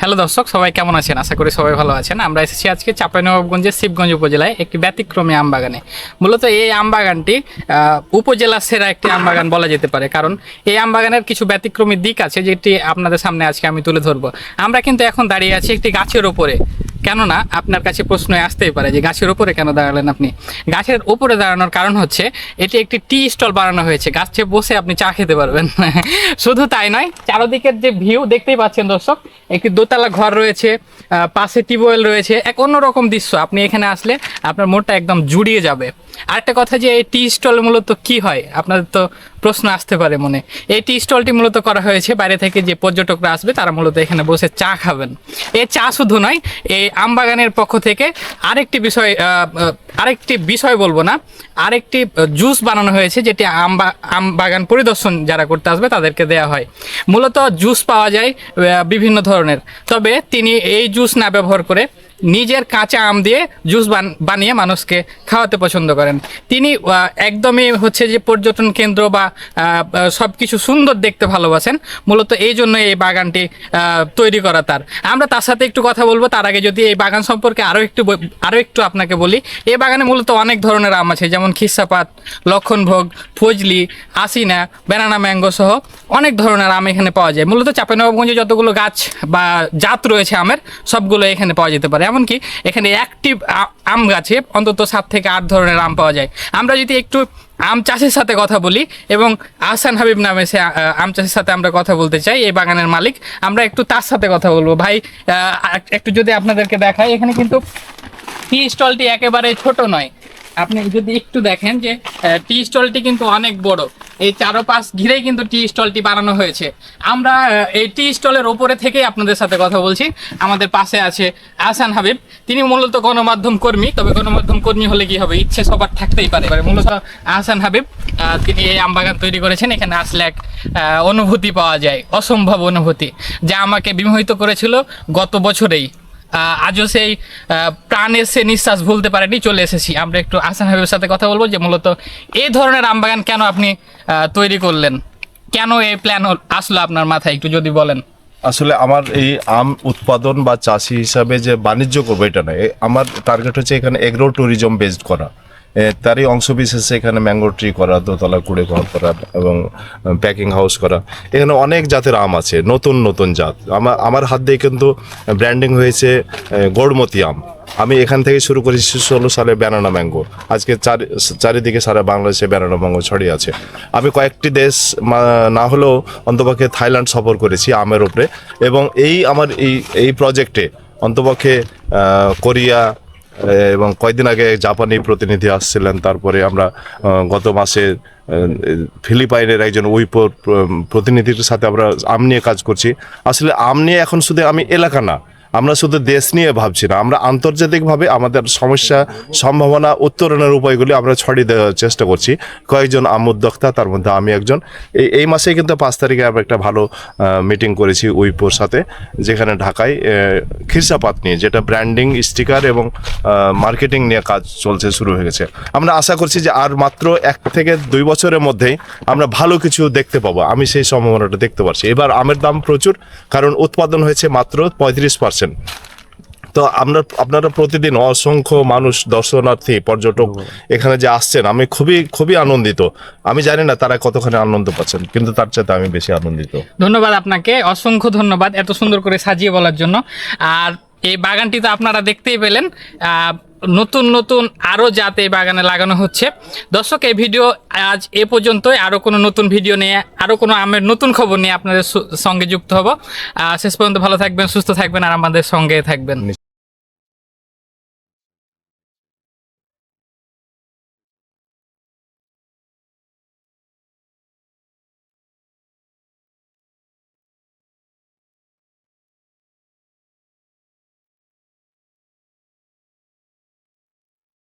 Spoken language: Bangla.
হ্যালো দর্শক সবাই কেমন আছেন? আশা করি সবাই ভালো আছেন। আমরা এসেছি আজকে চাঁপাইনবাবগঞ্জের শিবগঞ্জ উপজেলায় একটি ব্যতিক্রমী আম বাগানে। মূলত এই আম বাগানটি আহ, উপজেলা সেরা একটি আমবাগান বলা যেতে পারে। কারণ এই আমবাগানের কিছু ব্যতিক্রমী দিক আছে যেটি আপনাদের সামনে আজকে আমি তুলে ধরবো। আমরা কিন্তু এখন দাঁড়িয়ে আছি একটি গাছের ওপরে কেননা আপনার কাছে প্রশ্ন আসতেই পারে যে গাছের উপরে কেন দাঁড়ালেন আপনি? গাছের উপরে দাঁড়ানোর কারণ হচ্ছে এটি একটি টি স্টল বানানো হয়েছে। গাছে বসে আপনি চা খেতে পারবেন। শুধু তাই নয়, চারদিকের যে ভিউ দেখতেই পাচ্ছেন দর্শক, একটি দোতলা ঘর রয়েছে পাশে টিউবওয়েল রয়েছে, এক অন্যরকম দৃশ্য। আপনি এখানে আসলে আপনার মনটা একদম জুড়িয়ে যাবে। আরেকটা কথা যে এই টি স্টল মূলত কি হয়? আপনাদের তো প্রশ্ন আসতে পারে মনে। এই টি স্টলটি মূলত করা হয়েছে, বাইরে থেকে যে পর্যটকরা আসবে তারা মূলত এখানে বসে চা খাবেন। এই চা শুধু নয় এই আম বাগানের পক্ষ থেকে আরেকটি বিষয় আরেকটি বিষয় বলব না, আরেকটি জুস বানানো হয়েছে, যেটি আম বাগান পরিদর্শন যারা করতে আসবে তাদেরকে দেওয়া হয়। মূলত জুস পাওয়া যায় বিভিন্ন ধরনের। তবে তিনি এই জুস না ব্যবহার করে নিজের কাঁচা আম দিয়ে জুস বান- বানিয়ে মানুষকে খাওয়াতে পছন্দ করেন। তিনি একদমই হচ্ছে যে পর্যটন কেন্দ্র বা সব কিছু সুন্দর দেখতে ভালোবাসেন। মূলত এই জন্য এই বাগানটি তৈরি করা তার। আমরা তার সাথে একটু কথা বলব। তার আগে যদি এই বাগান সম্পর্কে আরও একটু আরও একটু আপনাকে বলি, এই বাগানে মূলত অনেক ধরনের আম আছে, যেমন খিসাপাত, লক্ষণভোগ, ফজলি, আসিনা, ব্যানানা ম্যাঙ্গো সহ অনেক ধরনের আম এখানে পাওয়া যায়। মূলত চাঁপাইনবাবগঞ্জে যতগুলো গাছ বা জাত রয়েছে আমের, সবগুলো এখানে পাওয়া যেতে পারে। এমনকি এখানে অ্যাক্টিভ আম গাছে অন্তত সাত থেকে আট ধরনের আম পাওয়া যায়। আমরা যদি একটু আম চাষের সাথে কথা বলি এবং আহসান হাবিব নামে সে আম চাষের সাথে আমরা কথা বলতে চাই, এই বাগানের মালিক, আমরা একটু তার সাথে কথা বলব। ভাই একটু যদি আপনাদেরকে দেখাই, এখানে কিন্তু টি স্টলটি একেবারে ছোট নয়। আপনি যদি একটু দেখেন যে টি স্টলটি কিন্তু অনেক বড়। এই চারোপাশ ঘিরেই কিন্তু টি স্টলটি বানানো হয়েছে। আমরা এই টি স্টলের ওপরে থেকেই আপনাদের সাথে কথা বলছি। আমাদের পাশে আছে আহসান হাবিব। তিনি মূলত গণমাধ্যম কর্মী। তবে গণমাধ্যম কর্মী হলে কি হবে? ইচ্ছে সবার থাকতেই পারে। মূলত আহসান হাবিব তিনি এই আমবাগান তৈরি করেছেন। এখানে আসলে এক অনুভূতি পাওয়া যায়, অসম্ভব অনুভূতি, যা আমাকে বিমোহিত করেছিল গত বছরেই। আজও সেই প্রাণের সে নিঃশ্বাস ভুলতে পারেনি, চলে এসেছি। আমরা একটু আসান হাবিবের সাথে কথা বলব যে মূলত এই ধরনের আমবাগান কেন আপনি তৈরি করলেন? কেন এই প্ল্যান আসলো আপনার মাথায়, একটু যদি বলেন। আসলে আমার এই আম উৎপাদন বা চাষি হিসাবে যে বাণিজ্য করব, এটা নয়। আমার টার্গেট হচ্ছে এখানে এগ্রো ট্যুরিজম বেসড করা। তারই অংশ বিশেষে এখানে ম্যাঙ্গো ট্রি করা, দোতলা কুড়ে ঘর করা এবং প্যাকিং হাউস করা। এখানে অনেক জাতের আম আছে, নতুন নতুন জাত। আমার আমার হাত দিয়ে কিন্তু ব্র্যান্ডিং হয়েছে গড়মতি আম। আমি এখান থেকে শুরু করেছি ষোলো সালে ব্যানানা ম্যাঙ্গো। আজকে চারি, চারিদিকে সারা বাংলাদেশে ব্যানানা ম্যাঙ্গো ছড়িয়ে আছে। আমি কয়েকটি দেশ না হলেও অন্তপক্ষে থাইল্যান্ড সফর করেছি আমের উপরে এবং এই আমার এই এই প্রজেক্টে অন্তপক্ষে কোরিয়া এবং কয়েকদিন আগে জাপানি প্রতিনিধি আসছিলেন, তারপরে আমরা গত মাসে ফিলিপাইনের একজন উইপোর প্রতিনিধির সাথে আমরা আম নিয়ে কাজ করছি। আসলে আম নিয়ে এখন শুধু আমি এলাকা না আমরা শুধু দেশ নিয়ে ভাবছি না, আমরা আন্তর্জাতিকভাবে আমাদের সমস্যা, সম্ভাবনা উত্তরণের উপায়গুলি আমরা ছড়িয়ে দেওয়ার চেষ্টা করছি। কয়েকজন আম উদ্যোক্তা তার মধ্যে আমি একজন। এই এই মাসেই কিন্তু পাঁচ তারিখে আমরা একটা ভালো মিটিং করেছি উইপোর সাথে, যেখানে ঢাকায় খিরসাপাত নিয়ে, যেটা ব্র্যান্ডিং স্টিকার এবং মার্কেটিং নিয়ে কাজ চলছে, শুরু হয়ে গেছে। আমরা আশা করছি যে আর মাত্র এক থেকে দুই বছরের মধ্যেই আমরা ভালো কিছু দেখতে পাবো। আমি সেই সম্ভাবনাটা দেখতে পারছি। এবার আমের দাম প্রচুর, কারণ উৎপাদন হয়েছে মাত্র পঁয়ত্রিশ পার্সেন্ট তো আমরা আপনারা প্রতিদিন অসংখ্য মানুষ দর্শনার্থী পর্যটক এখানে যে আসছেন আমি খুবই খুবই আনন্দিত। আমি জানি না তারা কতখানি আনন্দ পাচ্ছেন কিন্তু তার চাইতে আমি বেশি আনন্দিত। ধন্যবাদ আপনাকে অসংখ্য ধন্যবাদ এত সুন্দর করে সাজিয়ে বলার জন্য। আর এই বাগানটি তো আপনারা দেখতেই পেলেন নতুন নতুন আরও জাত এই বাগানে লাগানো হচ্ছে। দর্শক, এই ভিডিও আজ এ পর্যন্তই। আরও কোনো নতুন ভিডিও নিয়ে আরও কোনো আমের নতুন খবর নিয়ে আপনাদের সঙ্গে যুক্ত হব। শেষ পর্যন্ত ভালো থাকবেন, সুস্থ থাকবেন, আর আমাদের সঙ্গে থাকবেন।